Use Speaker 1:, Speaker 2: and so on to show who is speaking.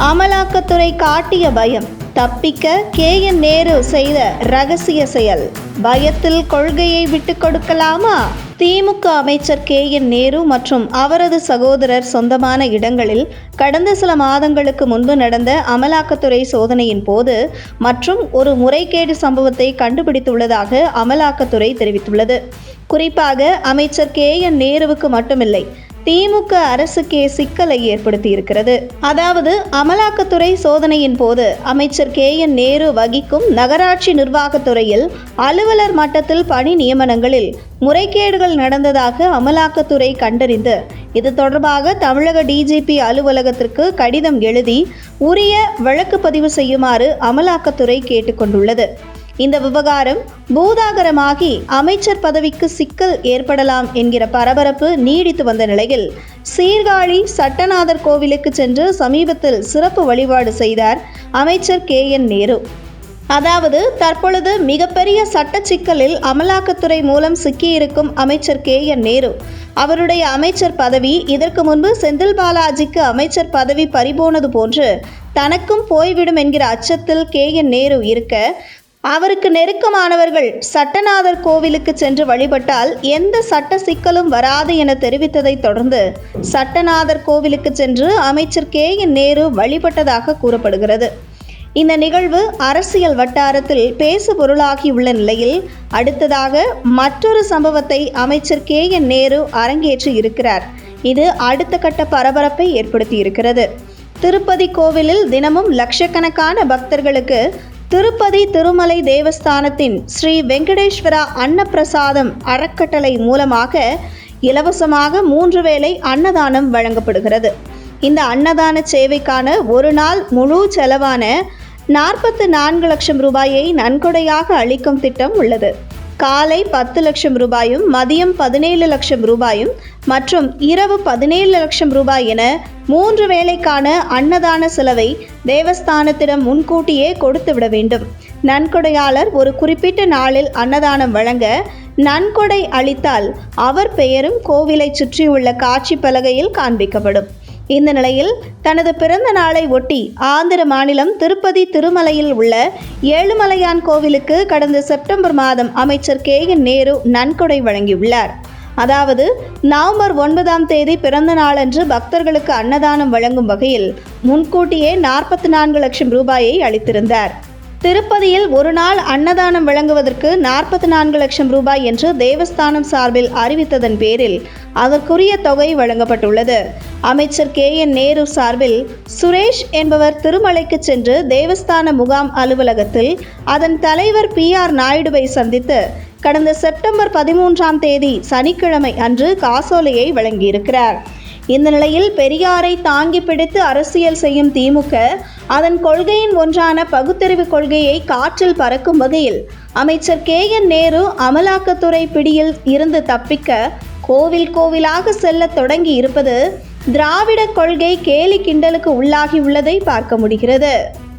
Speaker 1: அமலாக்கத்துறை காட்டிய பயம். தப்பிக்க கே. என். நேரு செய்த ரகசிய செயல். பயத்தில் கொள்கையை விட்டு கொடுக்கலாமா? திமுக அமைச்சர் கே. என். நேரு மற்றும் அவரது சகோதரர் சொந்தமான இடங்களில் கடந்த சில மாதங்களுக்கு முன்பு நடந்த அமலாக்கத்துறை சோதனையின் போது மற்றும் ஒரு முறைகேடு சம்பவத்தை கண்டுபிடித்துள்ளதாக அமலாக்கத்துறை தெரிவித்துள்ளது. குறிப்பாக அமைச்சர் கே. என். நேருவுக்கு மட்டுமில்லை. திமுக அரசுக்கே சிக்கலை ஏற்படுத்தியிருக்கிறது. அதாவது அமலாக்கத்துறை சோதனையின் போது அமைச்சர் கே. என். நேரு வகிக்கும் நகராட்சி நிர்வாகத்துறையில் அலுவலர் மட்டத்தில் பணி நியமனங்களில் முறைகேடுகள் நடந்ததாக அமலாக்கத்துறை கண்டறிந்து இது தொடர்பாக தமிழக டிஜிபி அலுவலகத்திற்கு கடிதம் எழுதி உரிய வழக்கு பதிவு செய்யுமாறு அமலாக்கத்துறை கேட்டுக்கொண்டுள்ளது. இந்த விவகாரம் பூதாகரமாகி அமைச்சர் பதவிக்கு சிக்கல் ஏற்படலாம் என்கிற பரபரப்பு நீடித்து வந்த நிலையில் சீர்காழி சட்டநாதர் கோவிலுக்கு சென்று சமீபத்தில் சிறப்பு வழிபாடு செய்தார் அமைச்சர் கே என் நேரு. அதாவது தற்பொழுது மிகப்பெரிய சட்ட சிக்கலில் அமலாக்கத்துறை மூலம் சிக்கியிருக்கும் அமைச்சர் கே என் நேரு. அவருடைய அமைச்சர் பதவி இதற்கு முன்பு செந்தில் பாலாஜிக்கு அமைச்சர் பதவி பறிபோனது போன்று தனக்கும் போய்விடும் என்கிற அச்சத்தில் கே என் நேரு இருக்க அவருக்கு நெருக்கமானவர்கள் சட்டநாதர் கோவிலுக்கு சென்று வழிபட்டால் எந்த சட்ட சிக்கலும் வராது என தெரிவித்ததை தொடர்ந்து சட்டநாதர் கோவிலுக்கு சென்று அமைச்சர் கே என் நேரு வழிபட்டதாக கூறப்படுகிறது. இந்த நிகழ்வு அரசியல் வட்டாரத்தில் பேசு பொருளாகியுள்ள நிலையில் அடுத்ததாக மற்றொரு சம்பவத்தை அமைச்சர் கே என் நேரு அரங்கேற்றி இருக்கிறார். இது அடுத்த கட்ட பரபரப்பை ஏற்படுத்தி இருக்கிறது திருப்பதி கோவிலில் தினமும் லட்சக்கணக்கான பக்தர்களுக்கு திருப்பதி திருமலை தேவஸ்தானத்தின் ஸ்ரீ வெங்கடேஸ்வரா அன்னப்பிரசாதம் அறக்கட்டளை மூலமாக இலவசமாக மூன்று வேளை அன்னதானம் வழங்கப்படுகிறது. இந்த அன்னதான சேவைக்கான ஒரு நாள் முழு செலவான நாற்பத்து நான்கு லட்சம் ரூபாயை நன்கொடையாக அளிக்கும் திட்டம் உள்ளது. காலை பத்து லட்சம் ரூபாயும் மதியம் பதினேழு லட்சம் ரூபாயும் மற்றும் இரவு பதினேழு லட்சம் ரூபாய் என மூன்று வேளைக்கான அன்னதான செலவை தேவஸ்தானத்திடம் முன்கூட்டியே கொடுத்து விட வேண்டும். நன்கொடையாளர் ஒரு குறிப்பிட்ட நாளில் அன்னதானம் வழங்க நன்கொடை அளித்தால் அவர் பெயரும் கோவிலை சுற்றியுள்ள காட்சி பலகையில் காண்பிக்கப்படும். இந்த நிலையில் தனது பிறந்த நாளை ஒட்டி ஆந்திர மாநிலம் திருப்பதி திருமலையில் உள்ள ஏழுமலையான் கோவிலுக்கு கடந்த செப்டம்பர் மாதம் அமைச்சர் கே என் நேரு நன்கொடை வழங்கியுள்ளார். அதாவது நவம்பர் ஒன்பதாம் தேதி பிறந்த நாளன்று பக்தர்களுக்கு அன்னதானம் வழங்கும் வகையில் முன்கூட்டியே நாற்பத்தி நான்கு லட்சம் ரூபாயை அளித்திருந்தார். திருப்பதியில் ஒரு நாள் அன்னதானம் வழங்குவதற்கு நாற்பத்தி நான்கு லட்சம் ரூபாய் என்று தேவஸ்தானம் சார்பில் அறிவித்ததன் பேரில் அதற்குரிய தொகை வழங்கப்பட்டுள்ளது. அமைச்சர் கே. என். நேரு சார்பில் சுரேஷ் என்பவர் திருமலைக்கு சென்று தேவஸ்தான முகாம் அலுவலகத்தில் அதன் தலைவர் பி. ஆர். நாயுடுவை சந்தித்து கடந்த செப்டம்பர் பதிமூன்றாம் தேதி சனிக்கிழமை அன்று காசோலையை வழங்கியிருக்கிறார். இந்த நிலையில் பெரியாரை தாங்கி பிடித்து அரசியல் செய்யும் திமுக அதன் கொள்கையின் ஒன்றான பகுத்தறிவு கொள்கையை காற்றில் பறக்கும் வகையில் அமைச்சர் கே என் நேரு அமலாக்கத்துறை பிடியில் இருந்து தப்பிக்க கோவில் கோவிலாக செல்ல தொடங்கி இருப்பது திராவிட கொள்கை கேலி கிண்டலுக்கு உள்ளாகி உள்ளதை பார்க்க முடிகிறது.